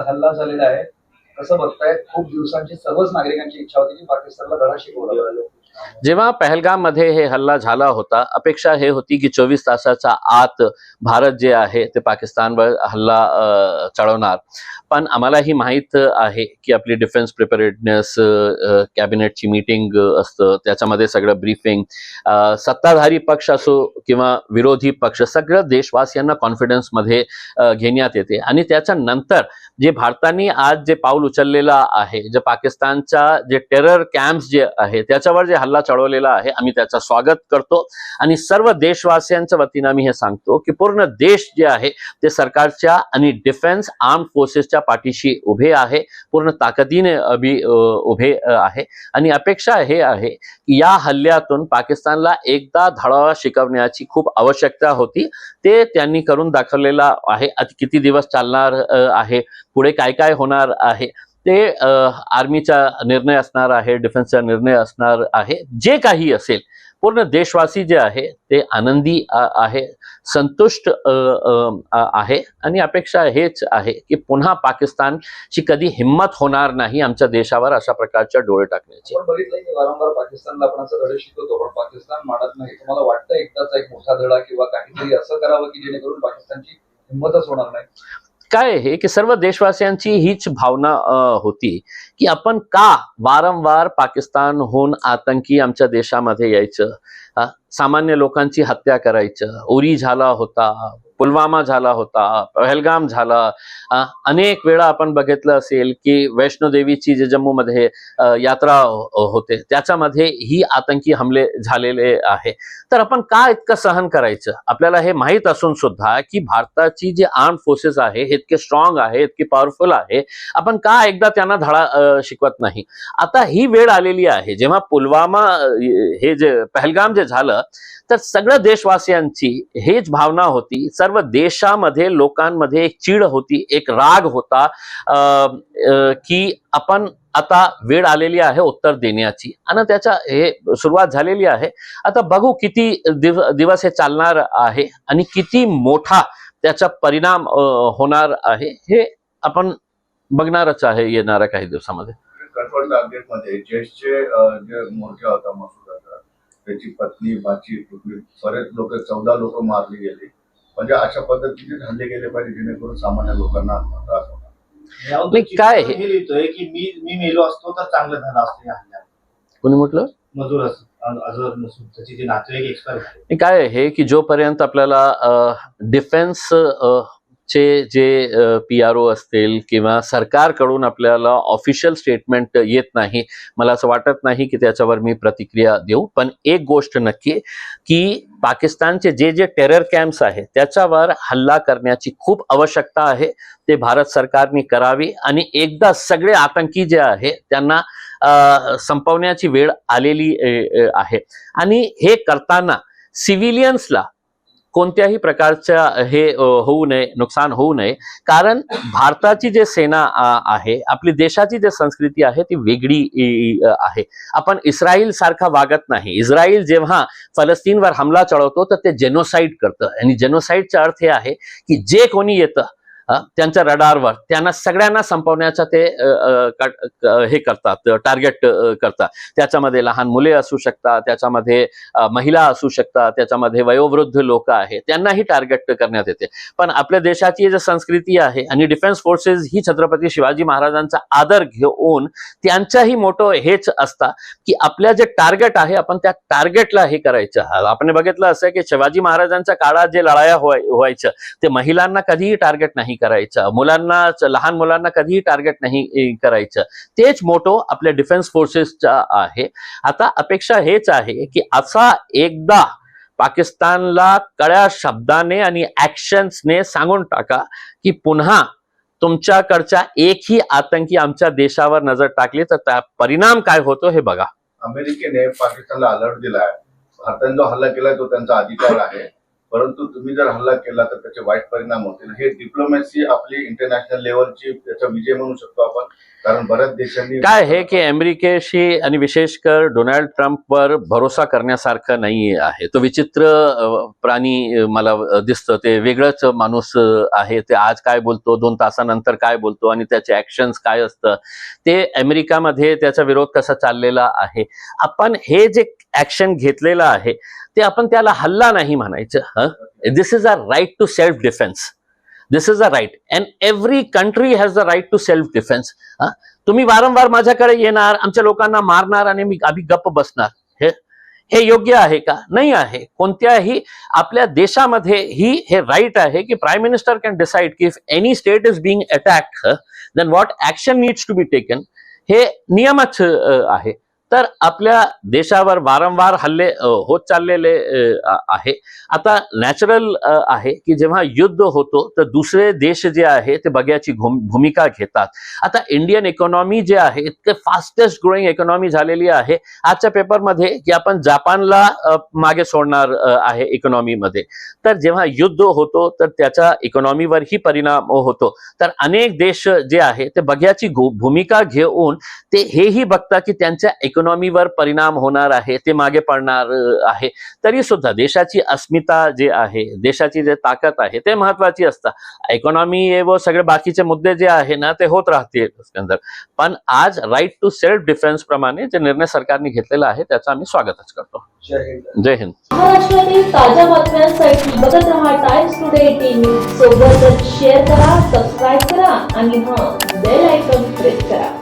हल्ला झालेला आहे. कसं बघताय खूप दिवसांची सर्वच नागरिकांची इच्छा होती की पाकिस्तानला धडा शिकवला जेव्हा पहलगाममध्ये हे हल्ला झाला होता अपेक्षा हे होती की चोवीस तासाच्या आत भारत जे आहे ते पाकिस्तानवर हल्ला चढवणार. पण आम्हालाही माहीत आहे की आपली डिफेन्स प्रिपेरेडनेस कॅबिनेटची मीटिंग असतं. त्याच्यामध्ये सगळं ब्रीफिंग सत्ताधारी पक्ष असो किंवा विरोधी पक्ष सगळं देशवासियांना कॉन्फिडन्समध्ये घेण्यात येते. आणि त्याच्यानंतर जे भारताने आज जे पाऊल उचललेलं आहे जे पाकिस्तानच्या जे टेरर कॅम्प्स जे आहे त्याच्यावर जे हल्ला चढवलेला आहे आम्ही त्याचा स्वागत करतो. आणि सर्व देशवासियांच्या वतीनं आम्ही हे सांगतो की पूर्ण देश जे आहे ते सरकारच्या आणि डिफेन्स आर्म फोर्सेसच्या पाठीशी उभे आहे. पूर्ण ताकदीने अभि उभे आहे. आणि अपेक्षा हे आहे की या हल्ल्यातून पाकिस्तानला एकदा धडावा शिकवण्याची खूप आवश्यकता होती. ते त्यांनी करून दाखवलेला आहे. किती दिवस चालणार आहे? पुढे काय काय होणार आहे? ते आर्मीचा निर्णय असणार आहे डिफेन्सचा निर्णय असणार आहे जे काही असेल पूर्ण देशवासी जे आहे ते आनंदी आहे संतुष्ट आहे आणि अपेक्षा हेच आहे की पुन्हा पाकिस्तानची कधी हिंमत होणार नाही आमच्या देशावर अशा प्रकारच्या डोळे टाकण्याची. वारंवार पाकिस्तानला आपण असं धडे शिकवतो पण पाकिस्तान मानत नाही. तुम्हाला वाटतं एकदाचा एक मोठा धडा किंवा काहीतरी असं करावं की जेणेकरून पाकिस्तानची हिंमतच होणार नाही? काय आहे की सर्व देशवासियांची हीच भावना होती की आपण का वारंवार पाकिस्तानहून आतंकी आमच्या देशामध्ये यायचं? सामान्य लोकांची हत्या करायचं. उरी झाला होता पुलवामा झाला होता पहलगाम झाला. अनेक वेळा आपण बघितलं असेल की वैष्णोदेवीची जे जम्मूमध्ये यात्रा हो, होते त्याच्यामध्ये ही आतंकी हमले झालेले आहे. तर आपण का इतकं सहन करायचं? आपल्याला हे माहीत असून सुद्धा की भारताची जी आर्म फोर्सेस आहे हे इतके स्ट्रॉंग आहे इतके पॉवरफुल आहे आपण का एकदा त्यांना धडा शिकवत नाही? आता ही वेळ आलेली आहे जेव्हा पुलवामा हे जे पहलगाम जे झालं तर सगळ्या देशवासियांची हेच भावना होती. सर्व देशामध्ये लोकांमध्ये एक चीड होती एक राग होता की आपण आता वेळ आलेली आहे उत्तर देण्याची. आणि त्याच्या हे सुरुवात झालेली आहे. आता बघू किती दिव दिवस हे चालणार आहे आणि किती मोठा त्याचा परिणाम होणार आहे हे आपण बघणारच आहे येणाऱ्या काही दिवसामध्ये. त्याची पत्नी भाची पुतणी बरेच लोक चौदा लोक मारली गेली. म्हणजे अशा पद्धतीने हल्ले गेले पाहिजे जेणेकरून सामान्य लोकांना त्रास होणार. नाही, काय? हे? हे लिहितोय की मी मी मेलो असतो तर चांगलं झालं असतं या हल्ल्यात. कोणी म्हटलं? मजूर असं अजर नसून त्याचे जे नातेवाईक एक्सपायर झाले आणि काय आहे की जोपर्यंत आपल्याला डिफेन्स चे जे पी आर ओ असतील किंवा सरकारकडून आपल्याला ऑफिशियल स्टेटमेंट येत नाही मला असं वाटत नाही की त्याच्यावर मी प्रतिक्रिया देऊ. पण एक गोष्ट नक्की की पाकिस्तानचे जे जे टेरर कॅम्प्स आहेत त्याच्यावर हल्ला करण्याची खूप आवश्यकता आहे. ते भारत सरकारने करावी आणि एकदा सगळे आतंकी जे आहे त्यांना संपवण्याची वेळ आलेली आहे. आणि हे करताना सिव्हिलियन्सला कोणत्याही प्रकारच्या हे होऊ नये नुकसान होऊ नये. कारण भारताची जे सेना आहे आपली देशाची जे संस्कृती आहे ती वेगळी आहे. आपण इस्रायल सारखा वागत नाही. इस्रायल जेव्हा फलस्तीनवर हमला चढवतो तर ते जेनोसाईड करतं. आणि जेनोसाईडचा अर्थ हे आहे की जे कोणी येतं त्यांच्या रडारवर त्यांना सगळ्यांना संपवण्याचा ते हे करतात टार्गेट करतात. त्याच्यामध्ये लहान मुले असू शकतात त्याच्यामध्ये महिला असू शकतात त्याच्यामध्ये वयोवृद्ध लोक आहेत त्यांनाही टार्गेट करण्यात येते. पण आपल्या देशाची जी संस्कृती आहे आणि डिफेन्स फोर्सेस ही छत्रपती शिवाजी महाराजांचा आदर घेऊन त्यांचाही मोठं हेच असता की आपल्या जे टार्गेट आहे आपण त्या टार्गेटला हे करायचं. आपण बघितलं असं की शिवाजी महाराजांच्या काळात जे लढाया व्हायचं ते महिलांना कधीही टार्गेट नाही करायचं? मुलांना लहान मुलांना कधीही टार्गेट नाही करायचं. तेच मोठो आपल्या डिफेन्स फोर्सेसचा आहे. आता अपेक्षा हेच आहे की असा एकदा पाकिस्तानला कळ्या शब्दाने आणि ऍक्शन्सने सांगून टाका की पुन्हा तुमच्याकडच्या एकही आतंकी आमच्या देशावर नजर टाकली तर त्या परिणाम काय होतो हे बघा. अमेरिकेने पाकिस्तानला अलर्ट दिलाय. भारताने जो हल्ला केलाय तो त्यांचा अधिकार आहे. परंतु तुम्ही जर हल्ला केला तर त्याचे वाईट परिणाम होतील. हे डिप्लोमॅसी आपली इंटरनॅशनल लेवलची त्याचा विजय म्हणू शकतो आपण. कारण बऱ्याच देशांनी काय हे की अमेरिकेशी आणि विशेषकर डोनाल्ड ट्रम्पवर भरोसा करण्यासारखं नाही आहे. तो विचित्र प्राणी मला दिसतं. ते वेगळंच माणूस आहे. ते आज काय बोलतो दोन तासानंतर काय बोलतो आणि त्याचे ऍक्शन्स काय असतं. ते अमेरिकामध्ये त्याचा विरोध कसा चाललेला आहे. आपण हे जे ऍक्शन घेतलेलं आहे ते आपण त्याला हल्ला नाही म्हणायचं this is a right to self defence this is a right and every country has the right to self defence तुम्ही वारंवार माझ्याकडे येणार आमच्या लोकांना मारणार आणि मी आम्ही गप्प बसणार. हे हे योग्य आहे का? नाही आहे. कोणत्याही आपल्या देशामध्ये ही हे राईट आहे की प्राईम मिनिस्टर कॅन डिसाईड की if any state is being attacked then what action needs to be taken हे नियमच आहे. तर आपल्या देशावर वारंवार हल्ले होत चाललेले आहे. आता नॅचरल आहे की जेव्हा युद्ध होतो तर दुसरे देश जे आहे ते बघ्याची भूमिका घेतात. आता इंडियन इकॉनॉमी जे आहे इतके फास्टेस्ट ग्रोईंग इकॉनॉमी झालेली आहे. आजच्या पेपरमध्ये की आपण जपानला मागे सोडणार आहे इकॉनॉमीमध्ये तर जेव्हा युद्ध होतो तर त्याचा इकॉनॉमीवरही परिणाम होतो. तर अनेक देश जे आहे ते बघ्याची भूमिका घेऊन ते हेही बघतात की त्यांच्या इकॉनॉमीवर परिणाम होणार आहे ते मागे पडणार आहे. तरी सुद्धा देशाची अस्मिता जे आहे देशाची जे ताकद आहे ते महत्वाची असतं. इकॉनॉमी व सगळे बाकीचे मुद्दे जे आहे ना ते होत राहतील पण आज राईट टू सेल्फ डिफेन्स प्रमाणे जे निर्णय सरकारने घेतलेला आहे त्याचं आम्ही स्वागतच करतो. जय हिंद. जय हिंद. महाराष्ट्रातील ताज्या बातम्यांसाठी बघत रहा टाइम्स टुडे टीव्ही सोबतच शेअर करा सबस्क्राईब करा आणि हां बेल आयकॉन प्रेस करा.